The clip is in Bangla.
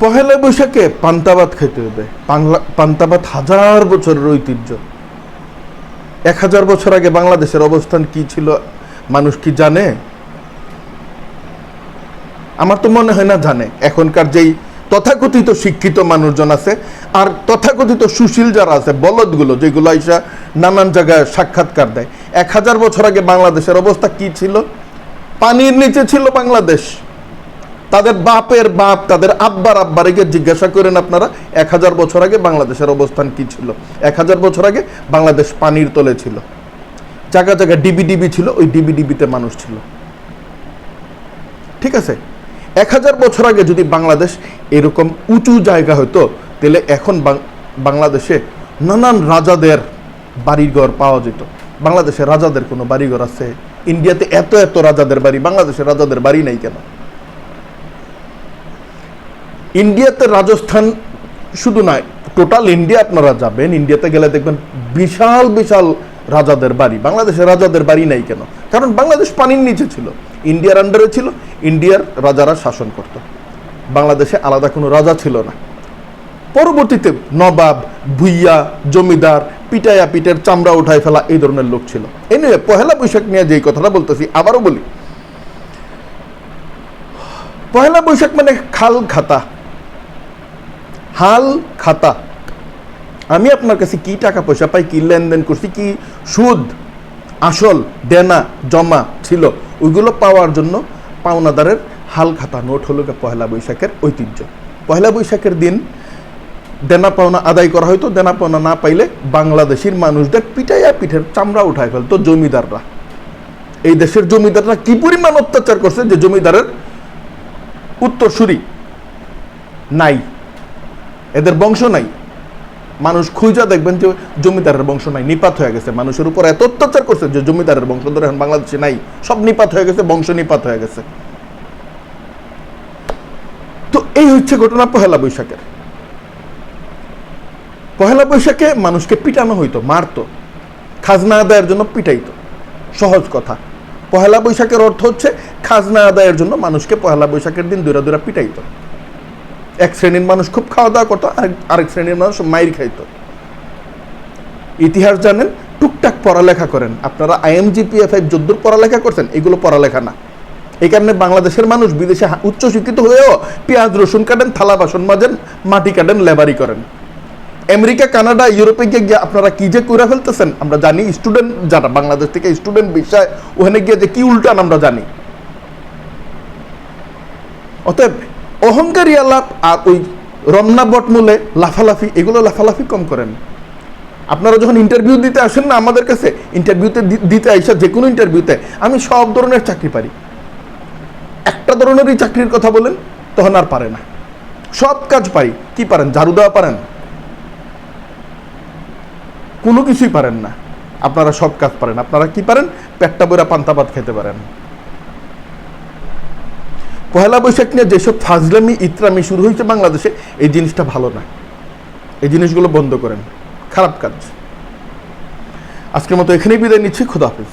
পহেলা বৈশাখে পান্তাবাদ খেতে হবে। বাংলা পান্তাবাদ হাজার বছরের ঐতিহ্য। এক হাজার বছর আগে বাংলাদেশের অবস্থান কি ছিল, মানুষ কি জানে? আমার তো মনে হয় না জানে। এখনকার যেই তথাকথিত শিক্ষিত মানুষজন আছে আর তথাকথিত সুশীল যারা আছে, বলদগুলো, যেগুলো আইসা নানান জায়গায় সাক্ষাৎকার দেয়। এক হাজার বছর আগে বাংলাদেশের অবস্থা কি ছিল? পানির নিচে ছিল বাংলাদেশ। তাদের বাপের বাপ, তাদের আব্বার আব্বারিকে জিজ্ঞাসা করেন আপনারা, এক হাজার বছর আগে বাংলাদেশের অবস্থান কি ছিল? এক হাজার বছর আগে বাংলাদেশ পানির তলে ছিল। জায়গা জায়গা ডিবি ডিবি ছিল, ওই ডিবি ডিবিতে মানুষ ছিল। ঠিক আছে? এক হাজার বছর আগে যদি বাংলাদেশ এরকম উঁচু জায়গা হতো, তাহলে এখন বাংলাদেশে নানান রাজাদের বাড়িঘর পাওয়া যেত। বাংলাদেশে রাজাদের কোনো বাড়িঘর আছে? ইন্ডিয়াতে এত এত রাজাদের বাড়ি, বাংলাদেশে রাজাদের বাড়ি নাই কেন? ইন্ডিয়াতে রাজস্থান শুধু নয় টোটাল ইন্ডিয়া আপনারা যাবেন, ইন্ডিয়াতে গেলে দেখবেন বিশাল বিশাল রাজাদের বাড়ি বাংলাদেশে রাজাদের বাড়ি নাই কেন? কারণ বাংলাদেশ পানির নিচে ছিল, ইন্ডিয়ার আন্ডারে ছিল, ইন্ডিয়ার রাজারা শাসন করত। বাংলাদেশে আলাদা কোনো রাজা ছিল না। পরবর্তীতে নবাব, ভুইয়া, জমিদার পিটায়া পিটের চামড়া উঠায় ফেলা এই ধরনের লোক ছিল। এই নিয়ে পহেলা বৈশাখ নিয়ে যেই কথাটা বলতেছি, আবারও বলি। পহেলা বৈশাখ মানে খাল খাতা হাল খাতা। আমি আপনার কাছে কি টাকা পয়সা পাই, কি লেনদেন করছি, কি সুদ, আসল, দেনা, জমা ছিল, ওইগুলো পাওয়ার জন্য পাওনাদারের হাল খাতা। নোট হলো পহেলা বৈশাখের ঐতিহ্য। পহেলা বৈশাখের দিন দেনা পাওনা আদায় করা হয়তো দেনা পাওনা না পাইলে বাংলাদেশের মানুষদের পিটাইয়া পিঠের চামড়া উঠায় ফেলতো জমিদাররা। এই দেশের জমিদাররা কি পরিমাণ অত্যাচার করছে যে জমিদারের উত্তরসূরি নাই। এদের বংশ নাই। মানুষ খুঁজা দেখবেন যে জমিদারের বংশ নাই, নিপাত হয়ে গেছে। মানুষের উপর এত অত্যাচার করছে যে জমিদারের বংশধর এখন বাংলাদেশে নাই। সব নিপাত হয়ে গেছে, বংশ নিপাত হয়ে গেছে। তো এই হচ্ছে ঘটনা পহেলা বৈশাখের। পহেলা বৈশাখে মানুষকে পিটানো হইতো, মারতো, খাজনা আদায়ের জন্য পিটাইতো। সহজ কথা। পহেলা বৈশাখের অর্থ হচ্ছে খাজনা আদায়ের জন্য মানুষকে পহেলা বৈশাখের দিন দুরা দুরা পিটাইতো। এক শ্রেণির মানুষ খুব খাওয়া দাওয়া করতো, আরেক শ্রেণির মানুষ মাইর খাইতো। ইতিহাস জানেন, টুকটাক পড়ালেখা করেন। আপনারা আইএমজিপিএফআই যদ্দূর পড়ালেখা করছেন, এগুলো পড়ালেখা না। এই কারণে বাংলাদেশের মানুষ বিদেশে হা- উচ্চ শিক্ষিত হয়েও পেঁয়াজ, রসুন কাটেন, থালা, বাসন মাজেন, মাটি কাটেন, লেবারি করেন। আমেরিকা, কানাডা, ইউরোপে গিয়ে গিয়ে আপনারা কি যে করে ফেলতেছেন, আমরা জানি স্টুডেন্ট যারা, বাংলাদেশ থেকে স্টুডেন্ট বিষয়, ওখানে গিয়ে যে কি উল্টান আমরা জানি। অতএব অহংকারী আলাপ আর ওই রমনা বটমূলে লাফালাফি, এগুলো লাফালাফি কম করেন। আপনারা যখন ইন্টারভিউ দিতে আসেন না আমাদের কাছে ইন্টারভিউতে দিতে আইসা যে কোনো ইন্টারভিউতে আমি সব ধরনের চাকরি পারি। একটা ধরনেরই চাকরির কথা বলেন, তখন আর পারে না। সব কাজ পারি কি পারেন? ঝাড়ু দেওয়া পারেন? কোনো কিছুই পারেন না। আপনারা সব কাজ পারেন। আপনারা কি পারেন? পেটটা বইরা পান্তাবাদ খেতে পারেন। পহেলা বৈশাখ নিয়ে যেসব ফাজলামি, ইত্রামি শুরু হয়েছে বাংলাদেশে, এই জিনিসটা ভালো না এই জিনিসগুলো বন্ধ করেন। খারাপ কাজ। আজকের মতো এখানেই বিদায় নিচ্ছি। খুদাহাফিজ